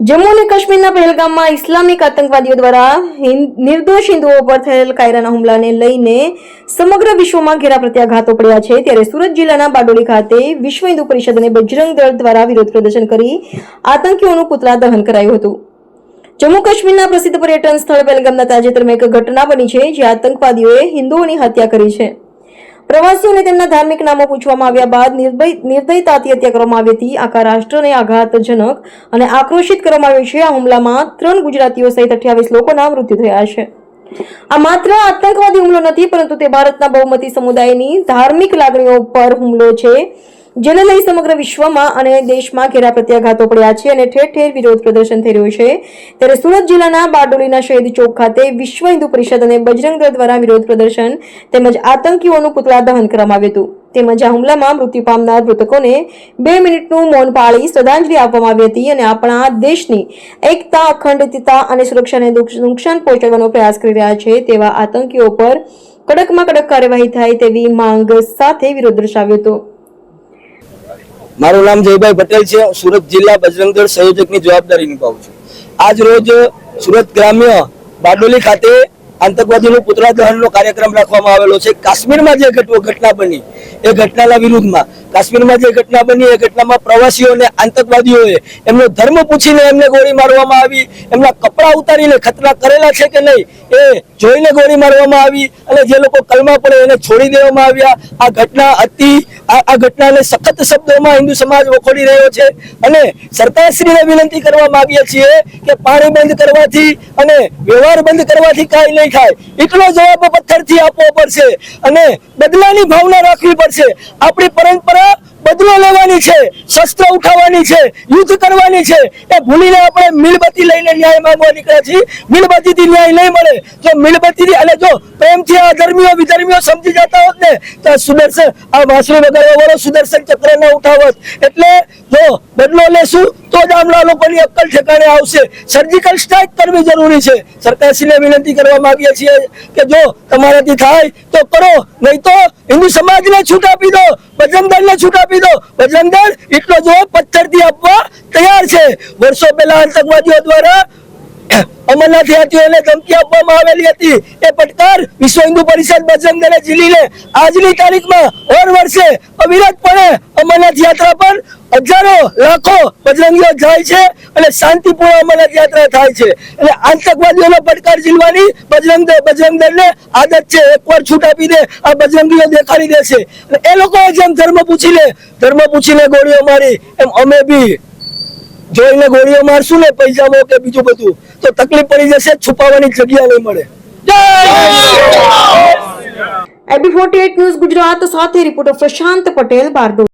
જમ્મુ અને કાશ્મીરના પહેલગામમાં ઇસ્લામિક આતંકવાદીઓ દ્વારા નિર્દોષ હિન્દુઓ પર થયેલ કાયરાના હુમલાને લઈને સમગ્ર વિશ્વમાં ઘેરા પ્રત્યાઘાતો પડ્યા છે. ત્યારે સુરત જિલ્લાના બારડોલી ખાતે વિશ્વ હિન્દુ પરિષદ અને બજરંગ દળ દ્વારા વિરોધ પ્રદર્શન કરી આતંકીઓનું પુતળા દહન કરાયું હતું. જમ્મુ કાશ્મીરના પ્રસિદ્ધ પર્યટન સ્થળ પહેલગામના તાજેતરમાં એક ઘટના બની છે જ્યાં આતંકવાદીઓએ હિન્દુઓની હત્યા કરી છે. પ્રવાસીઓને તેમના ધાર્મિક નામો પૂછવામાં આવ્યા બાદ નિર્દયતાથી હત્યા કરવામાં આવી હતી. આખા રાષ્ટ્રને આઘાતજનક અને આક્રોશિત કરવામાં આવ્યું છે. આ હુમલામાં ત્રણ ગુજરાતીઓ સહિત અઠ્યાવીસ લોકોના મૃત્યુ થયા છે. આ માત્ર આતંકવાદી હુમલો નથી, પરંતુ તે ભારતના બહુમતી સમુદાયની ધાર્મિક લાગણીઓ પર હુમલો છે. જેને લઈ સમગ્ર વિશ્વમાં અને દેશમાં ઘેરા પ્રત્યાઘાતો પડ્યા છે અને ઠેર ઠેર વિરોધ પ્રદર્શન થઈ રહ્યું છે. ત્યારે સુરત જિલ્લાના બારડોલીના શહીદ ચોક ખાતે વિશ્વ હિન્દુ પરિષદ અને બજરંગ દળ દ્વારા વિરોધ પ્રદર્શન તેમજ આતંકીઓનું પુતળા દહન કરવામાં આવ્યું હતું. તેમજ આ હુમલામાં મૃત્યુ પામનાર મૃતકોને બે મિનિટનું મૌન પાળી શ્રદ્ધાંજલિ આપવામાં આવી હતી અને આપણા દેશની એકતા, અખંડિતતા અને સુરક્ષાને નુકસાન પહોંચાડવાનો પ્રયાસ કરી રહ્યા છે તેવા આતંકીઓ પર કડકમાં કડક કાર્યવાહી થાય તેવી માંગ સાથે વિરોધ દર્શાવ્યો હતો. મારું નામ જયભાઈ પટેલ છે. સુરત જિલ્લા બજરંગ સંયોજકની જવાબદારી નિભાવું છું. આજ રોજ સુરત ગ્રામ્ય બારડોલી ખાતે આતંકવાદીનું પુતળા દહનનો કાર્યક્રમ રાખવામાં આવેલો છે. કાશ્મીરમાં જે ઘટવો ઘટના બની, એ ઘટનાના વિરુદ્ધમાં કાશ્મીરમાં જે ઘટના બની, એ ઘટનામાં પ્રવાસીઓને, આતંકવાદીઓએ એમનો ધર્મ પૂછીને એમને ગોળી મારવામાં આવી. એમના કપડાં ઉતારીને ખતરા કરેલા છે કે નહીં, એ જોઈને ગોળી મારવામાં આવી અને જે લોકો કલમા પડે એને છોડી દેવામાં આવ્યા. આ ઘટના અતિ આ ઘટનાને સખત શબ્દોમાં હિન્દુ સમાજ વખોડી રહ્યો છે અને સરકારશ્રીને વિનંતી કરવા માંગીએ છીએ કે પાણી બંધ કરવાથી અને વ્યવહાર બંધ કરવાથી કાંઈ નહીં થાય. એટલો જવાબ પથ્થરથી આપવો પડશે અને બદલાની ભાવના રાખવી પડશે. આપણી પરંપરા બદલો લેવાની છે, શસ્ત્ર ઉઠાવવાની છે, યુદ્ધ કરવાની છે. એ ભૂલીને આપણે મીણબત્તી લઈને ન્યાય માંગવા નીકળ્યા છીએ. મીણબત્તીથી ન્યાય નહીં મળે. જો મીણબત્તીથી અને જો પ્રેમથી આ ધર્મીઓ, વિધર્મીઓ સમજી જતા હોત ને, તો સુદર્શન, આ વાસણી વગાડવા વાળો સુદર્શન ચક્ર ન ઉઠાવત. એટલે જો બદલો લેશું, તો જ આમના લોકોની અક્કલ ઠેકાણે આવશે. સર્જિકલ સ્ટ્રાઇક કરવી જરૂરી છે. સરકારશ્રીને વિનંતી કરવા માંગીએ છીએ કે જો તમારાથી થાય, તો કરો. નહીં તો હિન્દુ સમાજને છૂટ આપી દો. બજરંગ દળને છૂટ આપી દો બજરંગ દળ એટલો જવાબ પથ્થરથી આપવા તૈયાર છે. વર્ષો પહેલા આતંકવાદીઓ દ્વારા અમરનાથ યાત્રીઓને ધમકી આપવામાં આવેલી હતી. એ પડકાર વિશ્વ હિન્દુ પરિષદ બજરંગ દળે ઝીલીને આજની તારીખમાં હર વર્ષે અવિરતપણે અમરનાથ યાત્રા પર હજારો લાખો બજરંગીઓ જાય છે અને શાંતિપૂર્ણ અમરનાથ યાત્રા થાય છે. એટલે આતંકવાદીઓનો પડકાર ઝીલવાની બજરંગ બજરંગ દળને આદત છે. એકવાર છૂટ આપી દે, આ બજરંગીઓ દેખાડી દેશે. એ લોકોએ જેમ ધર્મ પૂછી લે, ધર્મ પૂછીને ગોળીઓ મારી, એમ અમે બી જોઈને ગોળીઓ મારશું ને પૈસામો કે બીજું બધું તો તકલીફ પડી જશે છુપાવવાની જગ્યા નહીં મળે. એબી ફોર્ટી ન્યૂઝ ગુજરાત સાથે રિપોર્ટર પ્રશાંત પટેલ બારડોલી.